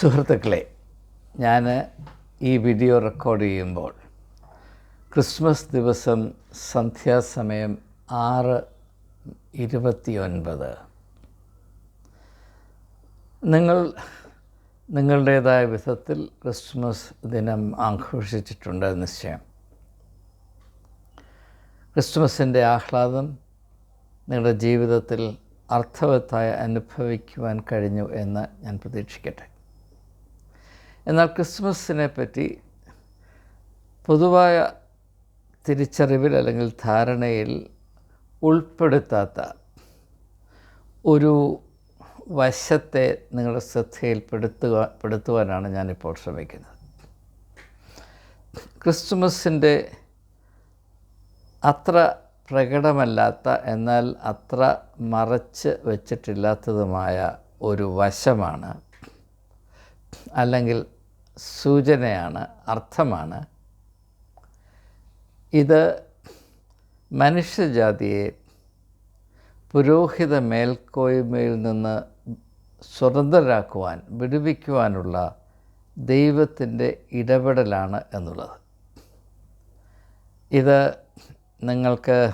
സുഹൃത്തുക്കളെ ഞാൻ ഈ വീഡിയോ റെക്കോർഡ് ചെയ്യുമ്പോൾ ക്രിസ്മസ് ദിവസം സന്ധ്യാസമയം ആറ് ഇരുപത്തിയൊൻപത്. നിങ്ങൾ നിങ്ങളുടേതായ വിധത്തിൽ ക്രിസ്മസ് ദിനം ആഘോഷിച്ചിട്ടുണ്ട് നിശ്ചയം. ക്രിസ്മസിന്റെ ആഹ്ലാദം നിങ്ങളുടെ ജീവിതത്തിൽ അർത്ഥവത്തായി അനുഭവിക്കുവാൻ കഴിഞ്ഞു എന്ന് ഞാൻ പ്രതീക്ഷിക്കട്ടെ. എന്നാൽ ക്രിസ്മസിനെ പറ്റി പൊതുവായ തിരിച്ചറിവിൽ അല്ലെങ്കിൽ ധാരണയിൽ ഉൾപ്പെടുത്താത്ത ഒരു വശത്തെ നിങ്ങളുടെ ശ്രദ്ധയിൽപ്പെടുത്തുക പെടുത്തുവാനാണ് ഞാനിപ്പോൾ ശ്രമിക്കുന്നത്. ക്രിസ്തുമസിന്റെ അത്ര പ്രകടമല്ലാത്ത എന്നാൽ അത്ര മറച്ച് വച്ചിട്ടില്ലാത്തതുമായ ഒരു വശമാണ് അല്ലെങ്കിൽ സൂചനയാണ് അർത്ഥമാണ്. ഇത് മനുഷ്യജാതിയെ പുരോഹിത മേൽക്കോയ്മയിൽ നിന്ന് സ്വതന്ത്രരാക്കുവാൻ വിടുവിക്കുവാനുള്ള ദൈവത്തിന്റെ ഇടപെടലാണ് എന്നുള്ളത്. ഇത് നിങ്ങൾക്ക്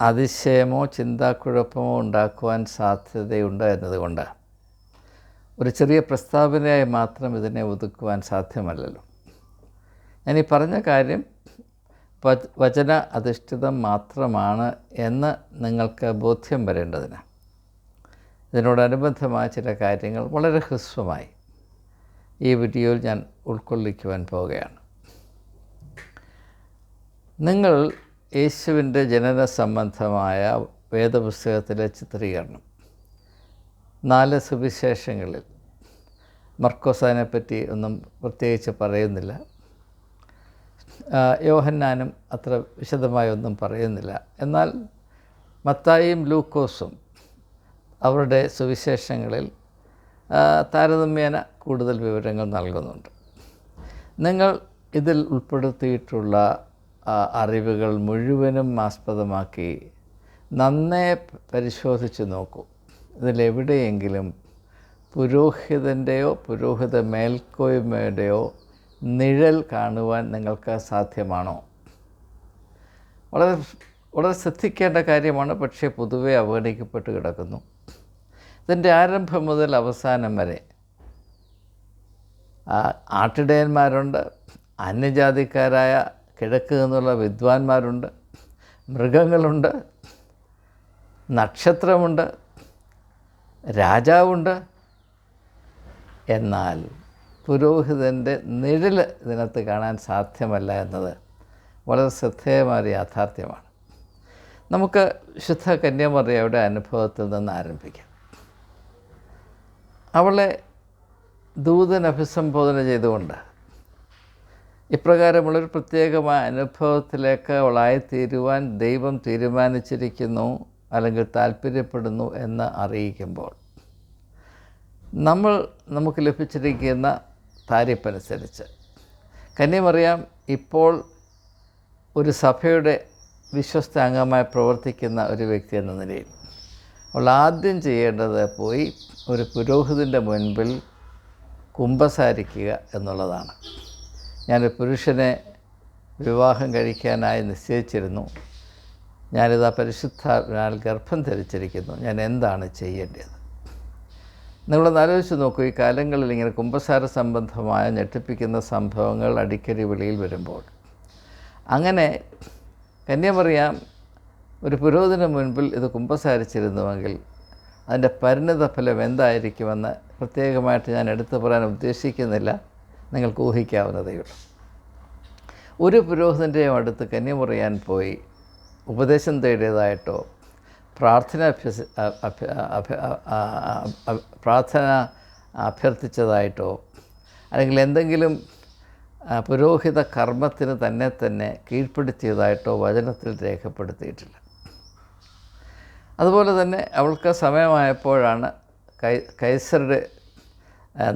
അതിശയമോ ചിന്താക്കുഴപ്പമോ ഉണ്ടാക്കുവാൻ സാധ്യതയുണ്ട് എന്നതുകൊണ്ട് ഒരു ചെറിയ പ്രസ്താവനയായി മാത്രം ഇതിനെ ഒതുക്കുവാൻ സാധ്യമല്ലല്ലോ. ഞാൻ ഈ പറഞ്ഞ കാര്യം വചന അധിഷ്ഠിതം മാത്രമാണ് എന്ന് നിങ്ങൾക്ക് ബോധ്യം വരേണ്ടതിന്. ഇതിനോടനുബന്ധമായ ചില കാര്യങ്ങൾ വളരെ ഹ്രസ്വമായി ഈ വീഡിയോയിൽ ഞാൻ ഉൾക്കൊള്ളിക്കുവാൻ പോവുകയാണ്. നിങ്ങൾ യേശുവിന്റെ ജനന സംബന്ധമായ വേദപുസ്തകത്തിലെ ചിത്രീകരണം നാല് സുവിശേഷങ്ങളിൽ മർക്കോസാനെ പറ്റി ഒന്നും പ്രത്യേകിച്ച് പറയുന്നില്ല. യോഹന്നാനും അത്ര വിശദമായി ഒന്നും പറയുന്നില്ല. എന്നാൽ മത്തായും ലൂക്കോസും അവരുടെ സുവിശേഷങ്ങളിൽ താരതമ്യേന കൂടുതൽ വിവരങ്ങൾ നൽകുന്നുണ്ട്. നിങ്ങൾ ഇതിൽ ഉൾപ്പെടുത്തിയിട്ടുള്ള അറിവുകൾ മുഴുവനും ആസ്പദമാക്കി നന്നേ പരിശോധിച്ച് നോക്കൂ. ഇതിലെവിടെയെങ്കിലും പുരോഹിതന്റെയോ പുരോഹിത മേൽക്കോയ്മയുടെയോ നിഴൽ കാണുവാൻ നിങ്ങൾക്ക് സാധ്യമാണോ? വളരെ വളരെ ശ്രദ്ധിക്കേണ്ട കാര്യമാണ് പക്ഷേ പൊതുവെ അവഗണിക്കപ്പെട്ട് കിടക്കുന്നു. ഇതിന്റെ ആരംഭം മുതൽ അവസാനം വരെ ആട്ടിടയന്മാരുണ്ട് അന്യജാതിക്കാരായ കിഴക്ക് നിന്നുള്ള വിദ്വാൻമാരുണ്ട് മൃഗങ്ങളുണ്ട് നക്ഷത്രമുണ്ട് രാജാവുണ്ട്. എന്നാൽ പുരോഹിതന്റെ നിഴൽ ഇതിനകത്ത് കാണാൻ സാധ്യമല്ല എന്നത് വളരെ ശ്രദ്ധേയമായ യാഥാർത്ഥ്യമാണ്. നമുക്ക് ശുദ്ധ കന്യാമറിയയുടെ അനുഭവത്തിൽ നിന്ന് ആരംഭിക്കാം. അവളെ ദൂതൻ അഭിസംബോധന ചെയ്തുകൊണ്ട് ഇപ്രകാരമുള്ളൊരു പ്രത്യേകമായ അനുഭവത്തിലേക്ക് അവളായിത്തീരുവാൻ ദൈവം തീരുമാനിച്ചിരിക്കുന്നു. അല്ലെങ്കിൽ താല്പര്യപ്പെടുന്നു എന്ന് അറിയിക്കുമ്പോൾ നമ്മൾ നമുക്ക് ലഭിച്ചിരിക്കുന്ന താരിപ്പനുസരിച്ച് കന്യമറിയാം ഇപ്പോൾ ഒരു സഭയുടെ വിശ്വസ്ത അംഗമായി പ്രവർത്തിക്കുന്ന ഒരു വ്യക്തി എന്ന നിലയിൽ അവൾ ആദ്യം ചെയ്യേണ്ടത് പോയി ഒരു പുരോഹിതന്റെ മുൻപിൽ കുമ്പസാരിക്കുക എന്നുള്ളതാണ്. ഞാനൊരു പുരുഷനെ വിവാഹം കഴിക്കാനായി നിശ്ചയിച്ചിരുന്നു. ഞാനിതാ പരിശുദ്ധാൽ ഗർഭം ധരിച്ചിരിക്കുന്നു. ഞാൻ എന്താണ് ചെയ്യേണ്ടത്? നിങ്ങളൊന്ന് ആലോചിച്ച് നോക്കൂ ഈ കാലങ്ങളിൽ ഇങ്ങനെ കുംഭസാര സംബന്ധമായ ഞെട്ടിപ്പിക്കുന്ന സംഭവങ്ങൾ അടിക്കടി വെളിയിൽ വരുമ്പോൾ. അങ്ങനെ കന്യമറിയാം ഒരു പുരോഹിതന് മുൻപിൽ ഇത് കുംഭസാരിച്ചിരുന്നുവെങ്കിൽ അതിന്റെ പരിണിത ഫലം എന്തായിരിക്കുമെന്ന് പ്രത്യേകമായിട്ട് ഞാൻ എടുത്തു പറയാൻ ഉദ്ദേശിക്കുന്നില്ല. നിങ്ങൾക്ക് ഊഹിക്കാവുന്നതേയുള്ളൂ. ഒരു പുരോഹിതന്റെയും അടുത്ത് കന്യമറിയാൻ പോയി. ഉപദേശം തേടിയതായിട്ടോ പ്രാർത്ഥന അഭ്യസി പ്രാർത്ഥന അഭ്യർത്ഥിച്ചതായിട്ടോ അല്ലെങ്കിൽ എന്തെങ്കിലും പുരോഹിത കർമ്മത്തിന് തന്നെ തന്നെ കീഴ്പ്പെടുത്തിയതായിട്ടോ വചനത്തിൽ രേഖപ്പെടുത്തിയിട്ടില്ല. അതുപോലെ തന്നെ അവൾക്ക് സമയമായപ്പോഴാണ് കൈ കൈസറുടെ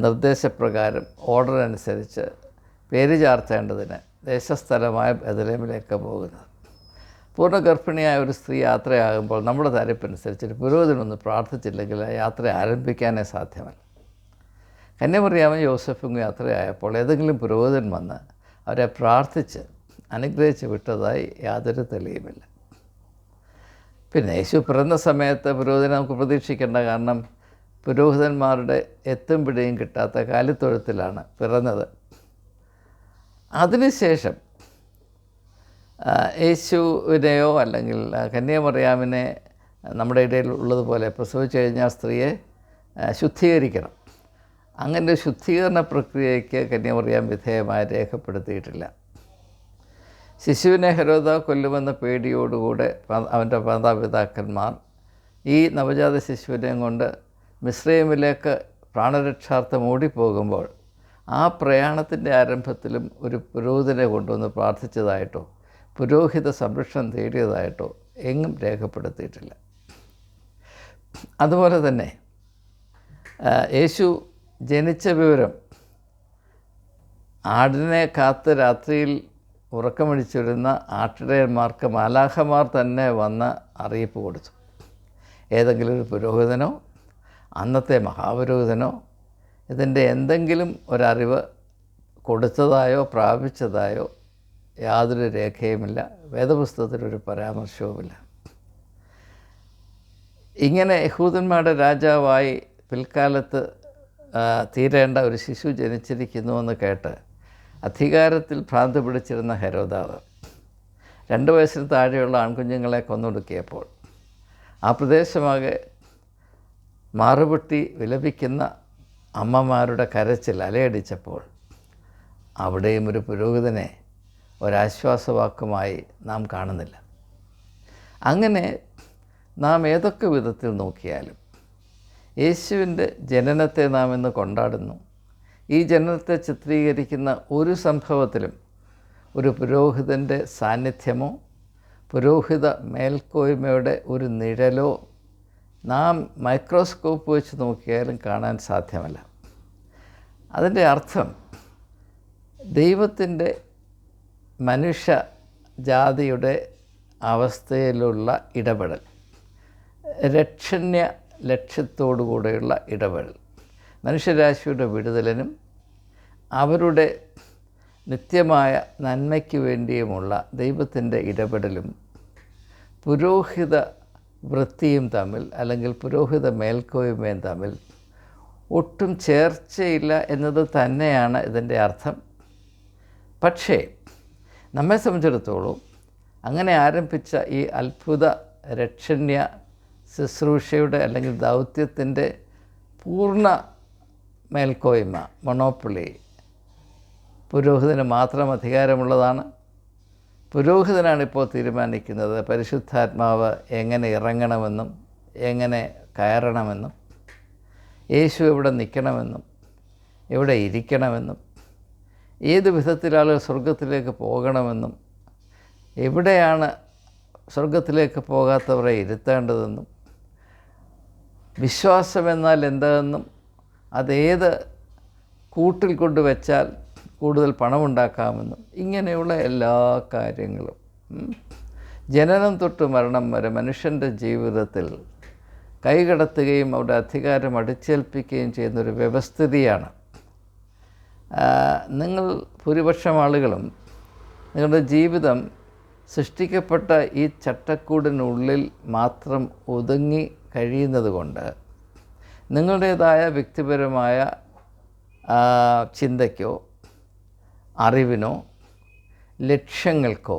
നിർദ്ദേശപ്രകാരം ഓർഡർ അനുസരിച്ച് പേര് ചാർത്തേണ്ടതിന് ദേശസ്ഥലമായ ബദലേമിലേക്ക് പോകുന്നത്. പൂർണ ഗർഭിണിയായ ഒരു സ്ത്രീ യാത്രയാകുമ്പോൾ നമ്മുടെ തരപ്പനുസരിച്ച് പുരോഹിതനൊന്ന് പ്രാർത്ഥിച്ചില്ലെങ്കിൽ ആ യാത്ര ആരംഭിക്കാനേ സാധ്യമല്ല. കന്യമറിയാമൻ യോസഫും യാത്രയായപ്പോൾ ഏതെങ്കിലും പുരോഹിതൻ വന്ന് അവരെ പ്രാർത്ഥിച്ച് അനുഗ്രഹിച്ച് വിട്ടതായി യാതൊരു തെളിയുമില്ല. പിന്നെ യേശു പിറന്ന സമയത്ത് പുരോഹിതനെ നമുക്ക് പ്രതീക്ഷിക്കേണ്ട കാരണം പുരോഹിതന്മാരുടെ എത്തും പിടിയും കിട്ടാത്ത കാലിത്തൊഴുത്തിലാണ് പിറന്നത്. അതിനുശേഷം യേശുവിനെയോ അല്ലെങ്കിൽ കന്യാമറിയാമിനെ നമ്മുടെ ഇടയിൽ ഉള്ളതുപോലെ പ്രസവിച്ചു കഴിഞ്ഞാൽ സ്ത്രീയെ ശുദ്ധീകരിക്കണം. അങ്ങനെ ശുദ്ധീകരണ പ്രക്രിയയ്ക്ക് കന്യാമറിയാം വിധേയമായി രേഖപ്പെടുത്തിയിട്ടില്ല. ശിശുവിനെ ഹരോദ കൊല്ലുമെന്ന പേടിയോടുകൂടെ അവന്റെ മാതാപിതാക്കന്മാർ ഈ നവജാത ശിശുവിനെയും കൊണ്ട് മിശ്രൈമിലേക്ക് പ്രാണരക്ഷാർത്ഥം ഓടിപ്പോകുമ്പോൾ ആ പ്രയാണത്തിന്റെ ആരംഭത്തിലും ഒരു പുരോഹിതനെ കൊണ്ടുവന്ന് പ്രാർത്ഥിച്ചതായിട്ടോ പുരോഹിത സംരക്ഷണം തേടിയതായിട്ടോ എങ്ങും രേഖപ്പെടുത്തിയിട്ടില്ല. അതുപോലെ തന്നെ യേശു ജനിച്ച വിവരം ആടിനെ കാത്ത് രാത്രിയിൽ ഉറക്കമടിച്ചിരുന്ന ആട്ടിടയന്മാർക്ക് മാലാഹമാർ തന്നെ വന്ന് അറിയിപ്പ് കൊടുത്തു. ഏതെങ്കിലും ഒരു പുരോഹിതനോ അന്നത്തെ മഹാപുരോഹിതനോ ഇതിന്റെ എന്തെങ്കിലും ഒരറിവ് കൊടുത്തതായോ പ്രാപിച്ചതായോ യാതൊരു രേഖയുമില്ല വേദപുസ്തകത്തിലൊരു പരാമർശവുമില്ല. ഇങ്ങനെ യഹൂദന്മാരുടെ രാജാവായി പിൽക്കാലത്ത് തീരേണ്ട ഒരു ശിശു ജനിച്ചിരിക്കുന്നുവെന്ന് കേട്ട് അധികാരത്തിൽ ഭ്രാന്ത് പിടിച്ചിരുന്ന ഹെരോദാവ് രണ്ട് വയസ്സിന് താഴെയുള്ള ആൺകുഞ്ഞുങ്ങളെ കൊന്നൊടുക്കിയപ്പോൾ ആ പ്രദേശമാകെ മാറുപൊട്ടി വിലപിക്കുന്ന അമ്മമാരുടെ കരച്ചിൽ അലയടിച്ചപ്പോൾ അവിടെയും ഒരു പുരോഹിതനെ ഒരാശ്വാസവാക്കുമായി നാം കാണുന്നില്ല. അങ്ങനെ നാം ഏതൊക്കെ വിധത്തിൽ നോക്കിയാലും യേശുവിന്റെ ജനനത്തെ നാം ഇന്ന് കൊണ്ടാടുന്നു. ഈ ജനനത്തെ ചിത്രീകരിക്കുന്ന ഒരു സംഭവത്തിലും ഒരു പുരോഹിതന്റെ സാന്നിധ്യമോ പുരോഹിത മേൽക്കോയ്മയുടെ ഒരു നിഴലോ നാം മൈക്രോസ്കോപ്പ് വെച്ച് നോക്കിയാലും കാണാൻ സാധ്യമല്ല. അതിന്റെ അർത്ഥം ദൈവത്തിന്റെ മനുഷ്യ ജാതിയുടെ അവസ്ഥയിലുള്ള ഇടപെടൽ. രക്ഷണ്യ ലക്ഷ്യത്തോടുകൂടെയുള്ള ഇടപെടൽ. മനുഷ്യരാശിയുടെ വിടുതലിനും അവരുടെ നിത്യമായ നന്മയ്ക്ക് വേണ്ടിയുമുള്ള ദൈവത്തിന്റെ ഇടപെടലും പുരോഹിത വൃത്തിയും തമ്മിൽ അല്ലെങ്കിൽ പുരോഹിത മേൽക്കോയ്മയും തമ്മിൽ ഒട്ടും ചേർച്ചയില്ല എന്നത് തന്നെയാണ് ഇതിന്റെ അർത്ഥം. പക്ഷേ നമ്മെ സംബന്ധിച്ചിടത്തോളം അങ്ങനെ ആരംഭിച്ച ഈ അത്ഭുത രക്ഷണ്യ ശുശ്രൂഷയുടെ അല്ലെങ്കിൽ ദൗത്യത്തിന്റെ പൂർണ മേൽക്കോയ്മ മൊണോപ്പൊളി പുരോഹിതന് മാത്രം അധികാരമുള്ളതാണ്. പുരോഹിതനാണ് ഇപ്പോൾ തീരുമാനിക്കുന്നത് പരിശുദ്ധാത്മാവ് എങ്ങനെ ഇറങ്ങണമെന്നും എങ്ങനെ കയറണമെന്നും യേശു എവിടെ നിൽക്കണമെന്നും എവിടെ ഇരിക്കണമെന്നും ഏത് വിധത്തിലാളുകൾ സ്വർഗത്തിലേക്ക് പോകണമെന്നും എവിടെയാണ് സ്വർഗത്തിലേക്ക് പോകാത്തവരെ ഇരുത്തേണ്ടതെന്നും വിശ്വാസമെന്നാൽ എന്തെന്നും അതേത് കൂട്ടിൽ കൊണ്ടുവച്ചാൽ കൂടുതൽ പണമുണ്ടാക്കാമെന്നും ഇങ്ങനെയുള്ള എല്ലാ കാര്യങ്ങളും. ജനനം തൊട്ട് മരണം വരെ മനുഷ്യന്റെ ജീവിതത്തിൽ കൈകടത്തുകയും അവരുടെ അധികാരം അടിച്ചേൽപ്പിക്കുകയും ചെയ്യുന്നൊരു വ്യവസ്ഥിതിയാണ് നിങ്ങൾ ഭൂരിപക്ഷം ആളുകളും നിങ്ങളുടെ ജീവിതം സൃഷ്ടിക്കപ്പെട്ട ഈ ചട്ടക്കൂടിനുള്ളിൽ മാത്രം ഒതുങ്ങി കഴിയുന്നത് കൊണ്ട് നിങ്ങളുടേതായ വ്യക്തിപരമായ ചിന്തയ്ക്കോ അറിവിനോ ലക്ഷ്യങ്ങൾക്കോ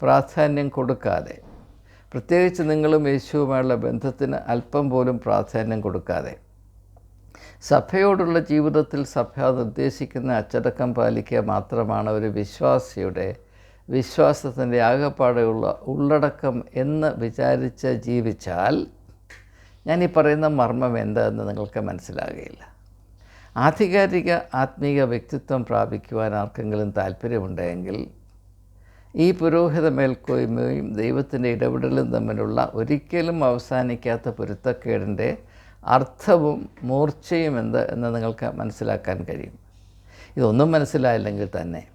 പ്രാധാന്യം കൊടുക്കാതെ പ്രത്യേകിച്ച് നിങ്ങളും യേശുവുമായുള്ള ബന്ധത്തിന് അല്പം പോലും പ്രാധാന്യം കൊടുക്കാതെ സഭയോടുള്ള ജീവിതത്തിൽ സഭ നിർദ്ദേശിക്കുന്ന അച്ചടക്കം പാലിക്കുക മാത്രമാണ് ഒരു വിശ്വാസിയുടെ വിശ്വാസത്തിന്റെ ആകപ്പാടെയുള്ള ഉള്ളടക്കം എന്ന് വിചാരിച്ച് ജീവിച്ചാൽ ഞാൻ ഈ പറയുന്ന മർമ്മം എന്താണെന്ന് നിങ്ങൾക്ക് മനസ്സിലാകുകയില്ല ആധികാരിക ആത്മീക വ്യക്തിത്വം പ്രാപിക്കുവാൻ ആർക്കെങ്കിലും താല്പര്യമുണ്ടെങ്കിൽ ഈ പുരോഹിത മേൽക്കോയ്മയും ദൈവത്തിന്റെ ഇടപെടലും തമ്മിലുള്ള ഒരിക്കലും അവസാനിക്കാത്ത പൊരുത്തക്കേടിന്റെ അർത്ഥവും മൂർച്ചയും എന്ത് എന്ന് നിങ്ങൾക്ക് മനസ്സിലാക്കാൻ കഴിയും. ഇതൊന്നും മനസ്സിലായില്ലെങ്കിൽ തന്നെ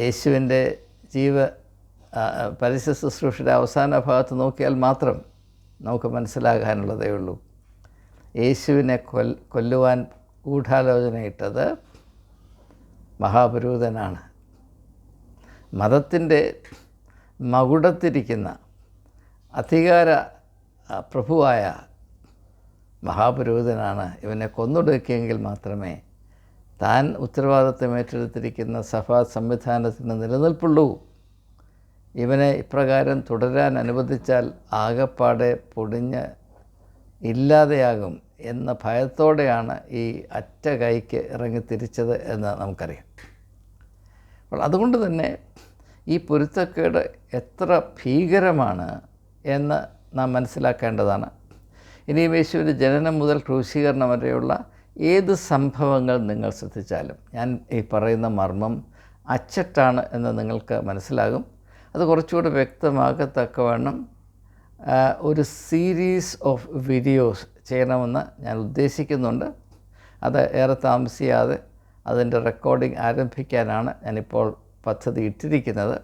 യേശുവിന്റെ ജീവ പരസ്യ ശുശ്രൂഷയുടെ അവസാന ഭാഗത്ത് നോക്കിയാൽ മാത്രം നമുക്ക് മനസ്സിലാകാനുള്ളതേ ഉള്ളൂ. യേശുവിനെ കൊൽ കൊല്ലുവാൻ ഗൂഢാലോചനയിട്ടത് മഹാപുരൂതനാണ് മതത്തിന്റെ മകുടത്തിരിക്കുന്ന അധികാര പ്രഭുവായ മഹാപുരോഹിതനാണ്. ഇവനെ കൊന്നൊടുക്കിയെങ്കിൽ മാത്രമേ താൻ ഉത്തരവാദിത്വം ഏറ്റെടുത്തിരിക്കുന്ന സഭാ സംവിധാനത്തിന് നിലനിൽപ്പുള്ളൂ. ഇവനെ ഇപ്രകാരം തുടരാൻ അനുവദിച്ചാൽ ആകപ്പാടെ പൊടിഞ്ഞ് ഇല്ലാതെയാകും എന്ന ഭയത്തോടെയാണ് ഈ അറ്റ കൈക്ക് ഇറങ്ങി തിരിച്ചത് എന്ന് നമുക്കറിയാം. അപ്പോൾ അതുകൊണ്ട് തന്നെ ഈ പൊരുത്തക്കേട് എത്ര ഭീകരമാണ് എന്ന് നാം മനസ്സിലാക്കേണ്ടതാണ്. ഇനിയും യേശുവിന്റെ ജനനം മുതൽ ക്രൂശീകരണം വരെയുള്ള ഏത് സംഭവങ്ങൾ നിങ്ങൾ ശ്രദ്ധിച്ചാലും ഞാൻ ഈ പറയുന്ന മർമ്മം അച്ചട്ടാണ് എന്ന് നിങ്ങൾക്ക് മനസ്സിലാകും. അത് കുറച്ചുകൂടി വ്യക്തമാകത്തക്കവണ്ണം ഒരു സീരീസ് ഓഫ് വീഡിയോസ് ചെയ്യണമെന്ന് ഞാൻ ഉദ്ദേശിക്കുന്നുണ്ട്. അത് ഏറെ താമസിയാതെ അതിന്റെ റെക്കോർഡിംഗ് ആരംഭിക്കാനാണ് ഞാനിപ്പോൾ പദ്ധതി ഇട്ടിരിക്കുന്നത്.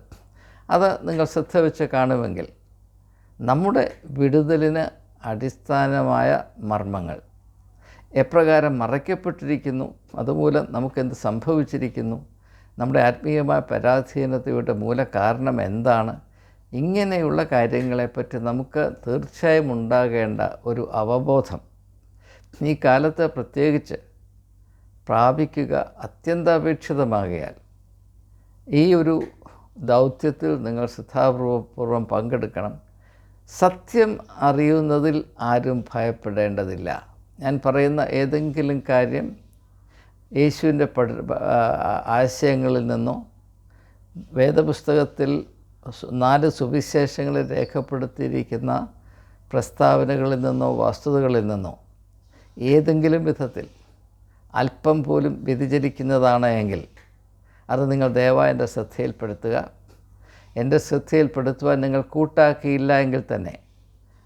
അത് നിങ്ങൾ ശ്രദ്ധ വെച്ച് കാണുമെങ്കിൽ നമ്മുടെ വിടുതലിന് അടിസ്ഥാനമായ മർമ്മങ്ങൾ. എപ്രകാരം മറയ്ക്കപ്പെട്ടിരിക്കുന്നു? അതുമൂലം നമുക്കെന്ത് സംഭവിച്ചിരിക്കുന്നു? നമ്മുടെ ആത്മീയമായ പരാധീനതയുടെ മൂലകാരണം എന്താണ്? ഇങ്ങനെയുള്ള കാര്യങ്ങളെപ്പറ്റി നമുക്ക് തീർച്ചയായും ഉണ്ടാകേണ്ട ഒരു അവബോധം. ഈ കാലത്ത് പ്രത്യേകിച്ച് പ്രാപിക്കുക അത്യന്താപേക്ഷിതമാകയാൽ ഈ ഒരു ദൗത്യത്തിൽ നിങ്ങൾ ശ്രദ്ധാപൂർവപൂർവം പങ്കെടുക്കണം. സത്യം അറിയുന്നതിൽ ആരും ഭയപ്പെടേണ്ടതില്ല. ഞാൻ പറയുന്ന ഏതെങ്കിലും കാര്യം യേശുവിന്റെ പഠ ആശയങ്ങളിൽ നിന്നോ വേദപുസ്തകത്തിൽ നാല് സുവിശേഷങ്ങളിൽ രേഖപ്പെടുത്തിയിരിക്കുന്ന പ്രസ്താവനകളിൽ നിന്നോ വസ്തുതകളിൽ നിന്നോ ഏതെങ്കിലും വിധത്തിൽ അല്പം പോലും വ്യതിചരിക്കുന്നതാണ് എങ്കിൽ അത് നിങ്ങൾ ദയവായി എന്റെ ശ്രദ്ധയിൽപ്പെടുത്തുക. എന്റെ ശ്രദ്ധയിൽപ്പെടുത്തുവാൻ നിങ്ങൾ കൂട്ടാക്കിയില്ല എങ്കിൽ തന്നെ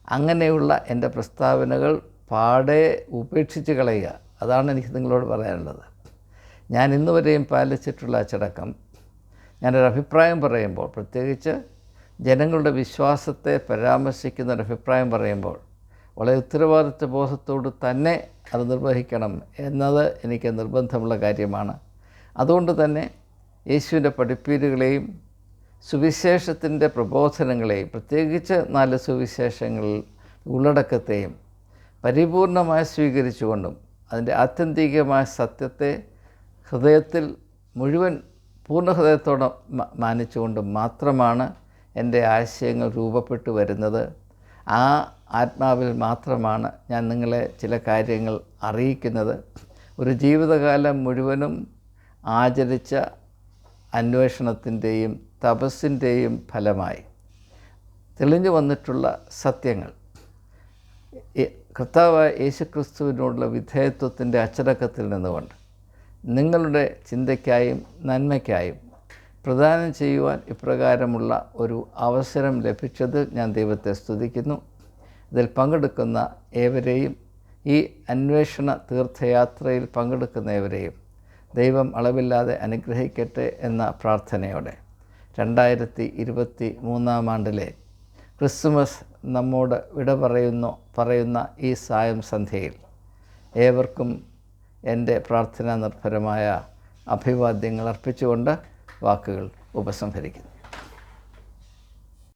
അങ്ങനെയുള്ള എന്റെ പ്രസ്താവനകൾ പാടെ ഉപേക്ഷിച്ച് കളയുക. അതാണ് എനിക്ക് നിങ്ങളോട് പറയാനുള്ളത്. ഞാൻ ഇന്ന് വരെയും പാലിച്ചിട്ടുള്ള അച്ചടക്കം ഞാനൊരു അഭിപ്രായം പറയുമ്പോൾ പ്രത്യേകിച്ച് ജനങ്ങളുടെ വിശ്വാസത്തെ പരാമർശിക്കുന്ന ഒരു അഭിപ്രായം പറയുമ്പോൾ വളരെ ഉത്തരവാദിത്വ ബോധത്തോട് തന്നെ അത് നിർവഹിക്കണം എന്നത് എനിക്ക് നിർബന്ധമുള്ള കാര്യമാണ്. അതുകൊണ്ട് തന്നെ യേശുവിന്റെ പഠിപ്പീരുകളെയും സുവിശേഷത്തിന്റെ പ്രബോധനങ്ങളെയും പ്രത്യേകിച്ച് നാല് സുവിശേഷങ്ങളിൽ ഉള്ളടക്കത്തെയും പരിപൂർണമായി സ്വീകരിച്ചുകൊണ്ടും അതിന്റെ ആത്യന്തികമായ സത്യത്തെ ഹൃദയത്തിൽ മുഴുവൻ പൂർണ ഹൃദയത്തോടെ മാനിച്ചുകൊണ്ടും മാത്രമാണ് എന്റെ ആശയങ്ങൾ രൂപപ്പെട്ടു വരുന്നത്. ആ ആത്മാവിൽ മാത്രമാണ് ഞാൻ നിങ്ങളെ ചില കാര്യങ്ങൾ അറിയിക്കുന്നത്. ഒരു ജീവിതകാലം മുഴുവനും ആചരിച്ച അന്വേഷണത്തിന്റെയും തപസ്സിന്റെയും ഫലമായി തെളിഞ്ഞു വന്നിട്ടുള്ള സത്യങ്ങൾ. കർത്താവായ യേശുക്രിസ്തുവിനോടുള്ള വിധേയത്വത്തിന്റെ അച്ചടക്കത്തിൽ നിന്നുകൊണ്ട് നിങ്ങളുടെ ചിന്തയ്ക്കായും നന്മയ്ക്കായും പ്രദാനം ചെയ്യുവാൻ ഇപ്രകാരമുള്ള ഒരു അവസരം ലഭിച്ചത് ഞാൻ ദൈവത്തെ സ്തുതിക്കുന്നു. ഇതിൽ പങ്കെടുക്കുന്ന ഏവരെയും ഈ അന്വേഷണ തീർത്ഥയാത്രയിൽ പങ്കെടുക്കുന്ന ഏവരെയും ദൈവം അളവില്ലാതെ അനുഗ്രഹിക്കട്ടെ എന്ന പ്രാർത്ഥനയോടെ രണ്ടായിരത്തി ഇരുപത്തി മൂന്നാം ആണ്ടിലെ ക്രിസ്മസ് നമ്മോട് വിട പറയുന്നു പറയുന്ന ഈ സായം സന്ധ്യയിൽ ഏവർക്കും എന്റെ പ്രാർത്ഥനാ നിർഭരമായ അഭിവാദ്യങ്ങൾ അർപ്പിച്ചുകൊണ്ട് വാക്കുകൾ ഉപസംഹരിക്കുന്നു.